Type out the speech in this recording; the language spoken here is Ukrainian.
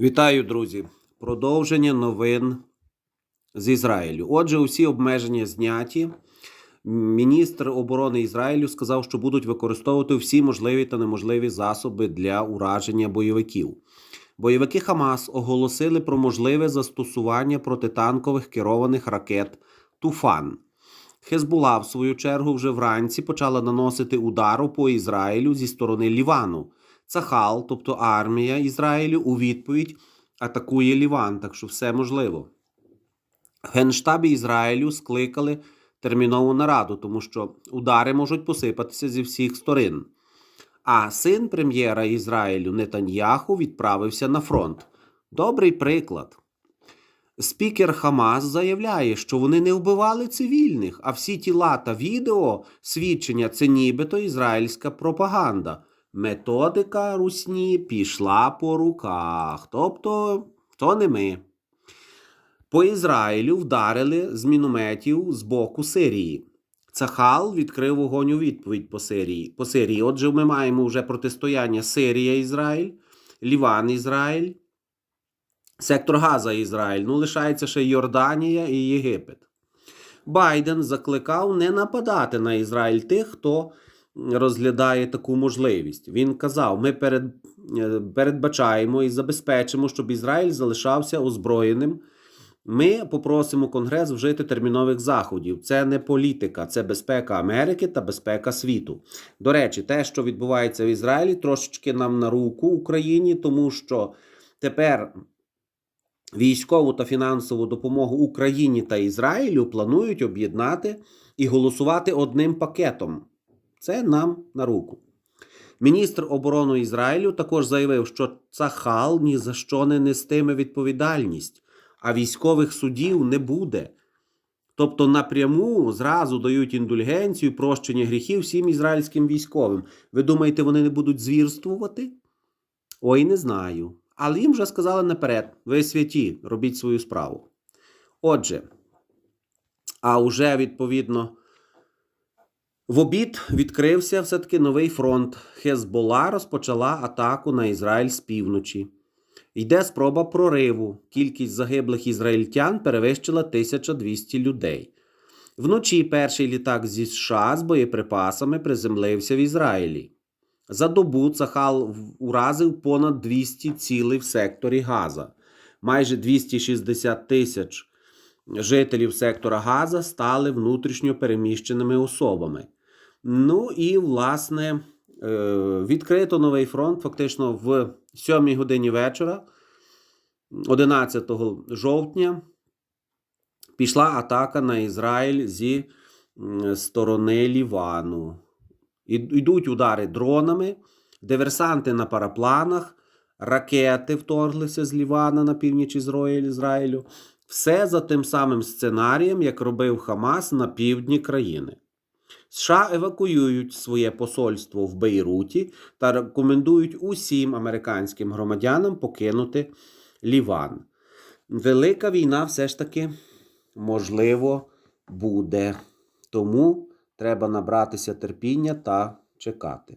Вітаю, друзі! Продовження новин з Ізраїлю. Отже, усі обмеження зняті. Міністр оборони Ізраїлю сказав, що будуть використовувати всі можливі та неможливі засоби для ураження бойовиків. Бойовики Хамас оголосили про можливе застосування протитанкових керованих ракет Туфан. Хезбула, в свою чергу, вже вранці почала наносити удару по Ізраїлю зі сторони Лівану. Цахал, тобто армія Ізраїлю, у відповідь атакує Ліван, так що все можливо. В Генштабі Ізраїлю скликали термінову нараду, тому що удари можуть посипатися зі всіх сторон. А син прем'єра Ізраїлю Нетаньяху відправився на фронт. Добрий приклад. Спікер Хамас заявляє, що вони не вбивали цивільних, а всі тіла та відео свідчення це нібито ізраїльська пропаганда. Методика русні пішла по руках. Тобто, то не ми. По Ізраїлю вдарили з мінометів з боку Сирії. Цахал відкрив вогонь у відповідь по Сирії. По Сирії. Отже, ми маємо вже протистояння Сирія-Ізраїль, Ліван-Ізраїль, сектор Газа Ізраїль. Ну, лишається ще Йорданія і Єгипет. Байден закликав не нападати на Ізраїль тих, хто розглядає таку можливість. Він казав: ми перед, е, передбачаємо і забезпечимо, щоб Ізраїль залишався озброєним. Ми попросимо Конгрес вжити термінових заходів. Це не політика, це безпека Америки та безпека світу. До речі, те, що відбувається в Ізраїлі, трошечки нам на руку Україні, тому що тепер військову та фінансову допомогу Україні та Ізраїлю планують об'єднати і голосувати одним пакетом. Це нам на руку. Міністр оборони Ізраїлю також заявив, що Цахал ні за що не нестиме відповідальність, а військових судів не буде. Тобто напряму зразу дають індульгенцію, прощення гріхів всім ізраїльським військовим. Ви думаєте, вони не будуть звірствувати? Ой, не знаю. Але їм вже сказали наперед: ви святі, робіть свою справу. Отже, а вже відповідно. В обід відкрився все-таки новий фронт. Хезбола розпочала атаку на Ізраїль з півночі. Йде спроба прориву. Кількість загиблих ізраїльтян перевищила 1200 людей. Вночі перший літак зі США з боєприпасами приземлився в Ізраїлі. За добу Цахал уразив понад 200 цілей в секторі Газа. Майже 260 тисяч жителів сектора Газа стали внутрішньо переміщеними особами. Ну і, власне, відкрито новий фронт фактично в 7 годині вечора, 11 жовтня, пішла атака на Ізраїль зі сторони Лівану. Йдуть удари дронами, диверсанти на парапланах, ракети вторглися з Лівана на північ Ізраїлю. Все за тим самим сценарієм, як робив Хамас на півдні країни. США евакуюють своє посольство в Бейруті та рекомендують усім американським громадянам покинути Ліван. Велика війна все ж таки, можливо, буде. Тому треба набратися терпіння та чекати.